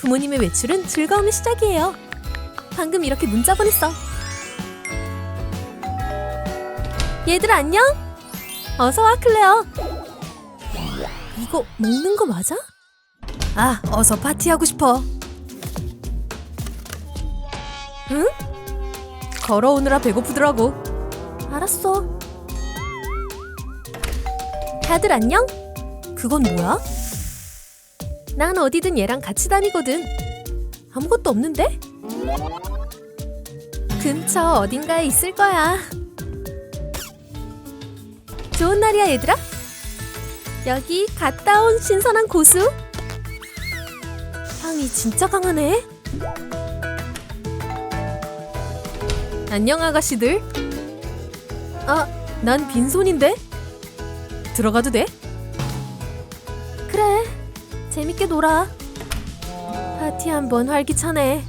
부모님의 외출은 즐거움의 시작이에요. 방금 이렇게 문자 보냈어. 얘들 안녕? 어서 와 클레어. 이거 먹는 거 맞아? 아, 어서 파티하고 싶어. 응? 걸어오느라 배고프더라고. 알았어. 다들 안녕? 그건 뭐야? 난 어디든 얘랑 같이 다니거든. 아무것도 없는데? 근처 어딘가에 있을 거야. 좋은 날이야, 얘들아. 여기 갔다 온 신선한 고수. 향이 진짜 강하네. 안녕, 아가씨들. 아, 난 빈손인데? 들어가도 돼? 재밌게 놀아. 파티 한 번 활기차네.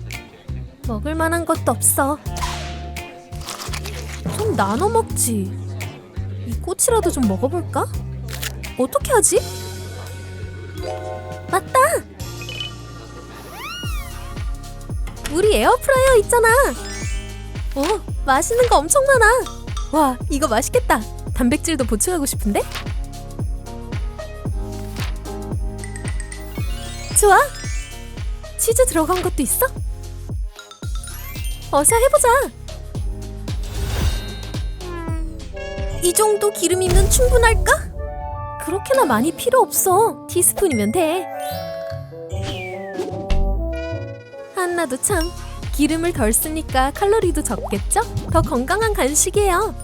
먹을 만한 것도 없어. 좀 나눠 먹지. 이 꽃이라도 좀 먹어볼까? 어떻게 하지? 맞다! 우리 에어프라이어 있잖아! 오, 맛있는 거 엄청 많아! 와, 이거 맛있겠다! 단백질도 보충하고 싶은데? 좋아! 치즈 들어간 것도 있어? 어서 해보자! 이 정도 기름이면 충분할까? 그렇게나 많이 필요 없어. 티스푼이면 돼. 한나도 참 기름을 덜 쓰니까 칼로리도 적겠죠? 더 건강한 간식이에요.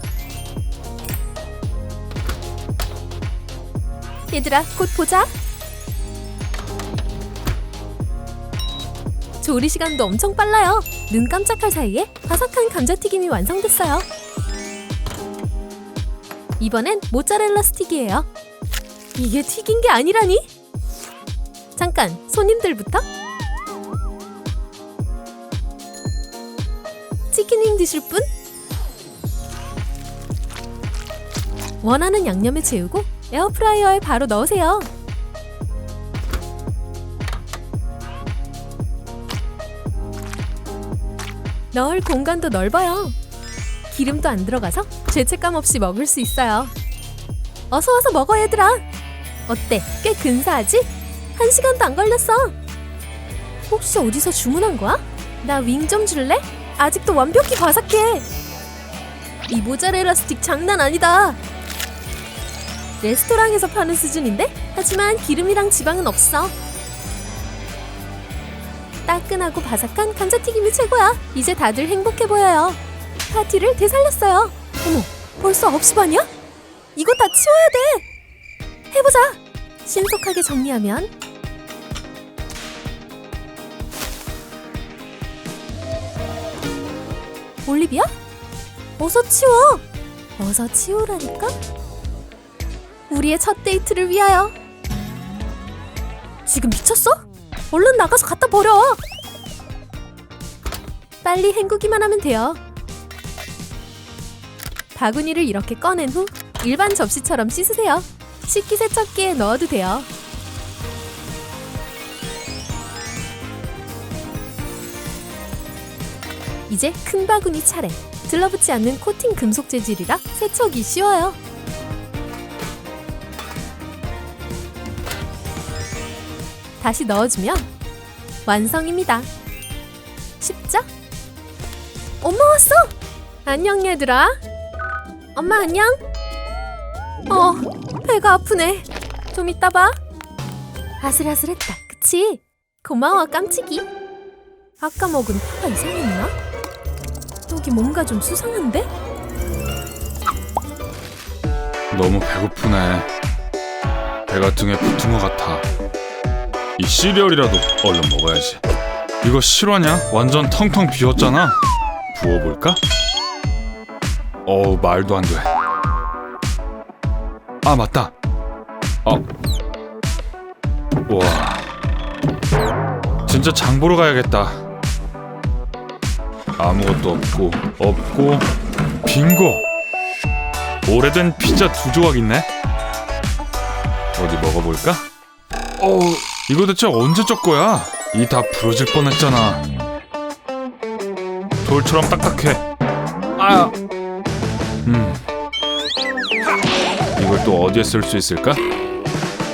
얘들아, 곧 보자. 조리 시간도 엄청 빨라요. 눈 깜짝할 사이에 바삭한 감자튀김이 완성됐어요. 이번엔 모짜렐라 스틱이에요. 이게 튀긴 게 아니라니? 잠깐, 손님들부터? 치킨윙 드실 분? 원하는 양념에 재우고 에어프라이어에 바로 넣으세요. 넣을 공간도 넓어요. 기름도 안 들어가서 죄책감 없이 먹을 수 있어요. 어서 와서 먹어 얘들아. 어때? 꽤 근사하지? 한 시간도 안 걸렸어. 혹시 어디서 주문한 거야? 나 윙 좀 줄래? 아직도 완벽히 바삭해. 이 모짜렐라 스틱 장난 아니다. 레스토랑에서 파는 수준인데? 하지만 기름이랑 지방은 없어. 따끈하고 바삭한 감자튀김이 최고야. 이제 다들 행복해 보여요. 파티를 되살렸어요. 어머, 벌써 9시 반이야? 이거 다 치워야 돼. 해보자. 신속하게 정리하면 올리비아? 어서 치워. 어서 치우라니까. 우리의 첫 데이트를 위하여. 지금 미쳤어? 얼른 나가서 갖다 버려. 빨리 헹구기만 하면 돼요. 바구니를 이렇게 꺼낸 후 일반 접시처럼 씻으세요. 식기세척기에 넣어도 돼요. 이제 큰 바구니 차례. 들러붙지 않는 코팅 금속 재질이라 세척이 쉬워요. 다시 넣어주면 완성입니다. 쉽죠? 엄마 왔어! 안녕 얘들아. 엄마 안녕? 어, 배가 아프네. 좀 이따 봐. 아슬아슬했다, 그치? 고마워, 깜찍이. 아까 먹은 파가 이상했나? 여기 뭔가 좀 수상한데? 너무 배고프네. 배가 등에 붙은 것 같아. 이 시리얼이라도 얼른 먹어야지. 이거 실화냐? 완전 텅텅 비었잖아. 부어볼까? 어우 말도 안 돼. 아 맞다. 어. 와. 진짜 장 보러 가야겠다. 아무것도 없고 없고 빙고. 오래된 피자 두 조각 있네. 어디 먹어볼까? 어, 이거 대체 언제 적 거야? 이 다 부러질 뻔했잖아. 돌처럼 딱딱해. 아, 음, 이걸 또 어디에 쓸 수 있을까?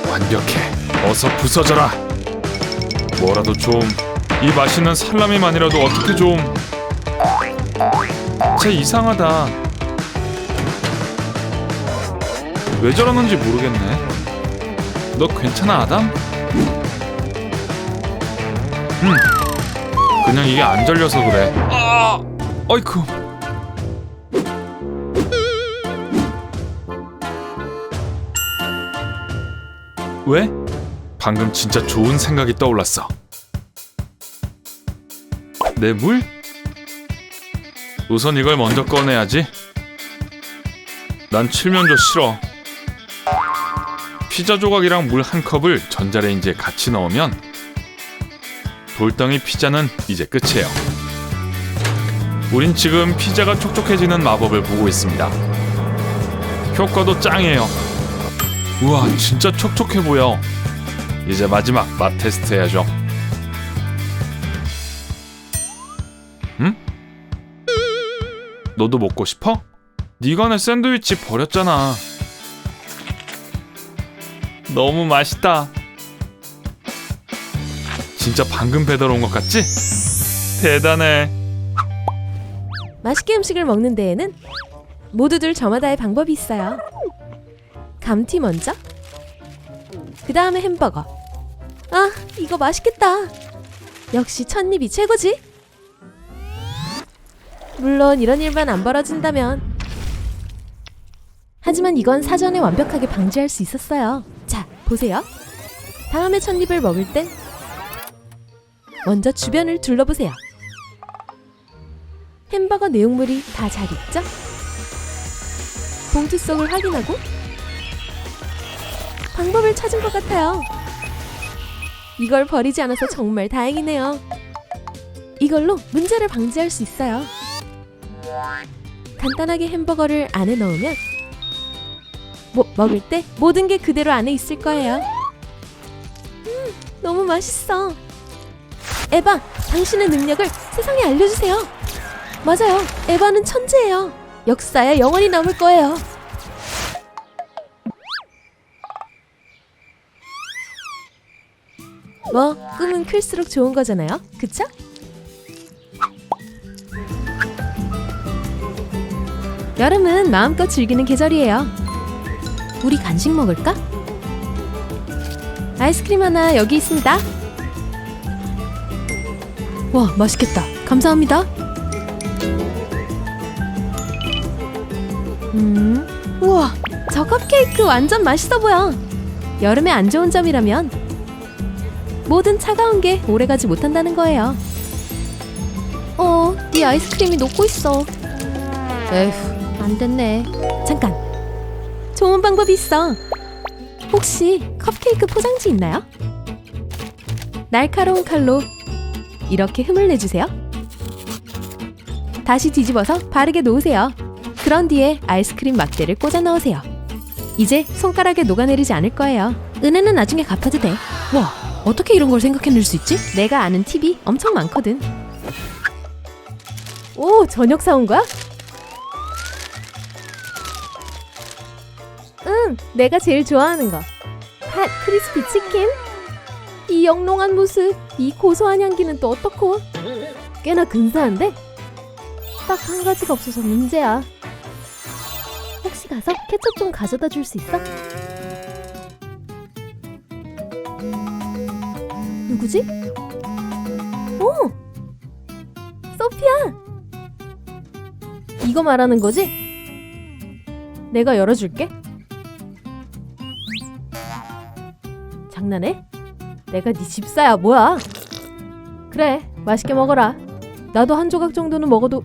완벽해. 어서 부서져라. 뭐라도 좀 이 맛있는 살라미만이라도 어떻게 좀. 쟤 이상하다. 왜 저러는지 모르겠네. 너 괜찮아, 아담? 음. 그냥 이게 안 잘려서 그래. 아, 어이쿠. 왜? 방금 진짜 좋은 생각이 떠올랐어. 내 물? 우선 이걸 먼저 꺼내야지. 난 칠면조 싫어. 피자 조각이랑 물 한 컵을 전자레인지에 같이 넣으면 돌덩이 피자는 이제 끝이에요. 우린 지금 피자가 촉촉해지는 마법을 보고 있습니다. 효과도 짱이에요. 우와, 진짜 촉촉해 보여. 이제 마지막 맛 테스트 해야죠. 응? 너도 먹고 싶어? 네가 내 샌드위치 버렸잖아. 너무 맛있다. 진짜 방금 배달 온 것 같지? 대단해. 맛있게 음식을 먹는 데에는 모두들 저마다의 방법이 있어요. 감튀 먼저. 그 다음에 햄버거. 아, 이거 맛있겠다. 역시 첫입이 최고지. 물론 이런 일만 안 벌어진다면. 하지만 이건 사전에 완벽하게 방지할 수 있었어요. 자, 보세요. 다음에 첫입을 먹을 땐 먼저 주변을 둘러보세요. 햄버거 내용물이 다 잘 있죠? 봉투 속을 확인하고 방법을 찾은 것 같아요. 이걸 버리지 않아서 정말 다행이네요. 이걸로 문제를 방지할 수 있어요. 간단하게 햄버거를 안에 넣으면 뭐, 먹을 때 모든 게 그대로 안에 있을 거예요. 음, 너무 맛있어. 에바, 당신의 능력을 세상에 알려주세요. 맞아요. 에바는 천재예요. 역사에 영원히 남을 거예요. 뭐 꿈은 클수록 좋은 거잖아요. 그쵸? 여름은 마음껏 즐기는 계절이에요. 우리 간식 먹을까? 아이스크림 하나 여기 있습니다. 와, 맛있겠다. 감사합니다. 음, 우와, 저 컵케이크 완전 맛있어 보여. 여름에 안 좋은 점이라면 모든 차가운 게 오래가지 못한다는 거예요. 어, 네 아이스크림이 녹고 있어. 에휴, 안 됐네. 잠깐. 좋은 방법이 있어. 혹시 컵케이크 포장지 있나요? 날카로운 칼로 이렇게 흠을 내주세요. 다시 뒤집어서 바르게 놓으세요. 그런 뒤에 아이스크림 막대를 꽂아 넣으세요. 이제 손가락에 녹아내리지 않을 거예요. 은혜는 나중에 갚아도 돼. 와, 어떻게 이런 걸 생각해낼 수 있지? 내가 아는 팁이 엄청 많거든. 오, 저녁 사온 거야? 응, 내가 제일 좋아하는 거. 핫 크리스피 치킨? 이 영롱한 모습, 이 고소한 향기는 또 어떻고? 꽤나 근사한데? 딱 한 가지가 없어서 문제야. 혹시 가서 케첩 좀 가져다 줄 수 있어? 누구지? 오! 소피아! 이거 말하는 거지? 내가 열어줄게. 장난해? 내가 네 집사야 뭐야? 그래 맛있게 먹어라. 나도 한 조각 정도는 먹어도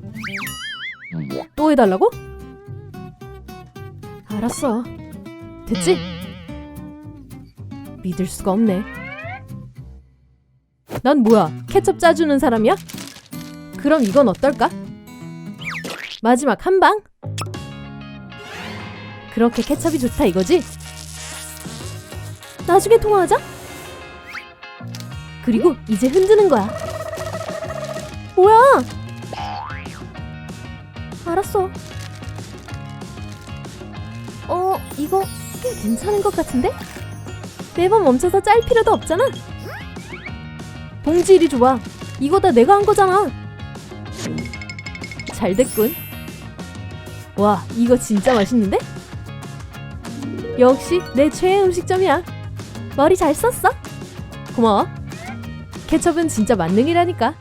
또 해달라고? 알았어. 됐지? 믿을 수가 없네. 난 뭐야? 케첩 짜주는 사람이야? 그럼 이건 어떨까? 마지막 한 방? 그렇게 케첩이 좋다 이거지? 나중에 통화하자. 그리고 이제 흔드는 거야. 뭐야? 알았어. 어, 이거 꽤 괜찮은 것 같은데? 매번 멈춰서 짤 필요도 없잖아. 봉지 일이 좋아. 이거 다 내가 한 거잖아. 잘 됐군. 와, 이거 진짜 맛있는데? 역시 내 최애 음식점이야. 머리 잘 썼어. 고마워. 케첩은 진짜 만능이라니까.